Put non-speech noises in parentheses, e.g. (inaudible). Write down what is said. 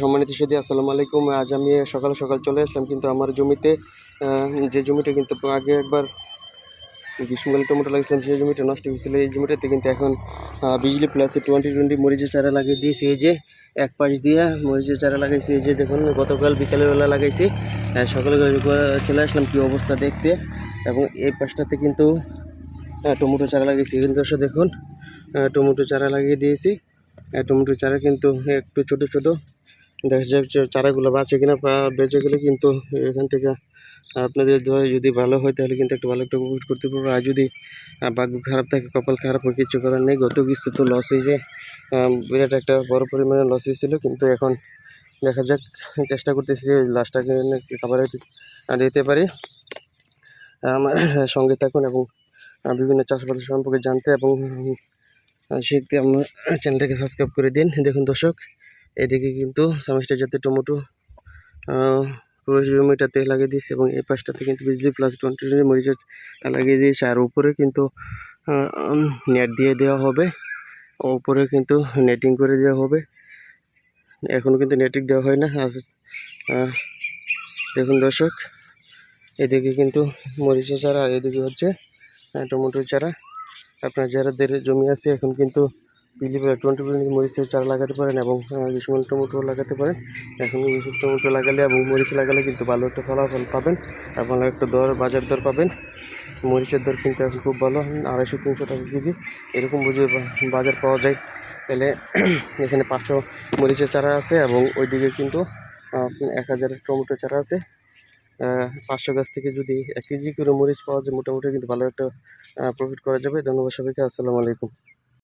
সম্মানিত সুদী আসসালামু আলাইকুম। আজ আমি সকাল সকাল চলে আসলাম, কিন্তু আমার জমিতে যে জমিটা কিন্তু আগে একবার গ্রীষ্মকালে টমেটো লাগিয়েছিলাম, সেই জমিটা নষ্ট হয়েছিল। এই জমিটাতে কিন্তু এখন বিজলি প্লাস টোয়েন্টি টোয়েন্টি মরিচের চারা লাগিয়ে দিয়েছি। এই যে এক পাশ দিয়ে মরিচের চারা লাগাইছি। এই যে দেখুন, গতকাল বিকালের বেলা লাগাইছি। সকালে চলে আসলাম, কি অবস্থা দেখতে। এবং এই পাশটাতে কিন্তু টমেটো চারা লাগিয়েছি। কিন্তু দর্শক, দেখুন টমেটো চারা লাগিয়ে দিয়েছি। টমেটো চারা কিন্তু একটু ছোট ছোট। দেখা যাক যে চারাগুলো বাঁচে কিনা বেঁচে গেলে কিন্তু এখান থেকে আপনাদের যদি ভালো হয় তাহলে কিন্তু একটু ভালো একটা উপভোগ করতে পারব। আর যদি ভাগ্য খারাপ থাকে, কপাল খারাপ হয়, কিছু করার নেই। গত কিস্তি তো লস হয়েছে। বিরাট একটা বড় পরিমাণে লস হয়েছিল। কিন্তু এখন দেখা যাক, চেষ্টা করতেছি লাস্টটাকে খাবার দিতে পারি। আমার সঙ্গে থাকুন এবং বিভিন্ন চাষাবাদ সম্পর্কে জানতে এবং শিখতে আমার চ্যানেলটাকে সাবস্ক্রাইব করে দিন। দেখুন দর্শক। এদিকে কিন্তু সামিস্টার জাতের টমেটো পুরো জমিটাতে লাগিয়ে দিয়েছি এবং এই পাশটাতে কিন্তু বিজলি প্লাস টোয়েন্টি মরিচের লাগিয়ে দিয়েছি। আর উপরে কিন্তু নেট দিয়ে দেওয়া হবে। উপরে কিন্তু নেটিং করে দেওয়া হবে। এখনও কিন্তু নেটিং দেওয়া হয় না। আজ দেখুন দর্শক, এদিকে কিন্তু মরিচের চারা আর এদিকে হচ্ছে টমেটোর চারা। আপনার যারাদের জমি আছে, এখন কিন্তু বিলি টোয়েন্টি টোয়েন্টি মরিচের চারা লাগাতে পারেন এবং আহ, গ্রীষ্মকালীন টমেটো লাগাতে পারেন। এখন টমেটো লাগালে এবং মরিচ লাগালে কিন্তু ভালো একটা ফলাফল পাবেন ভালো একটা দর বাজার দর পাবেন। মরিচের দর কিন্তু এখন খুব ভালো আড়াইশো তিনশো টাকা কেজি। এরকম বুঝে বাজার পাওয়া যায়। তাহলে (clears throat) এখানে পাঁচশো মরিচের চারা আছে এবং ওইদিকে কিন্তু এক হাজার টমেটো চারা আছে। পাঁচশো গাছ থেকে যদি এক কেজি করে মরিচ পাওয়া যায় মোটামুটি কিন্তু ভালো একটা প্রফিট করা যাবে। ধন্যবাদ সবাইকে আসসালামু আলাইকুম।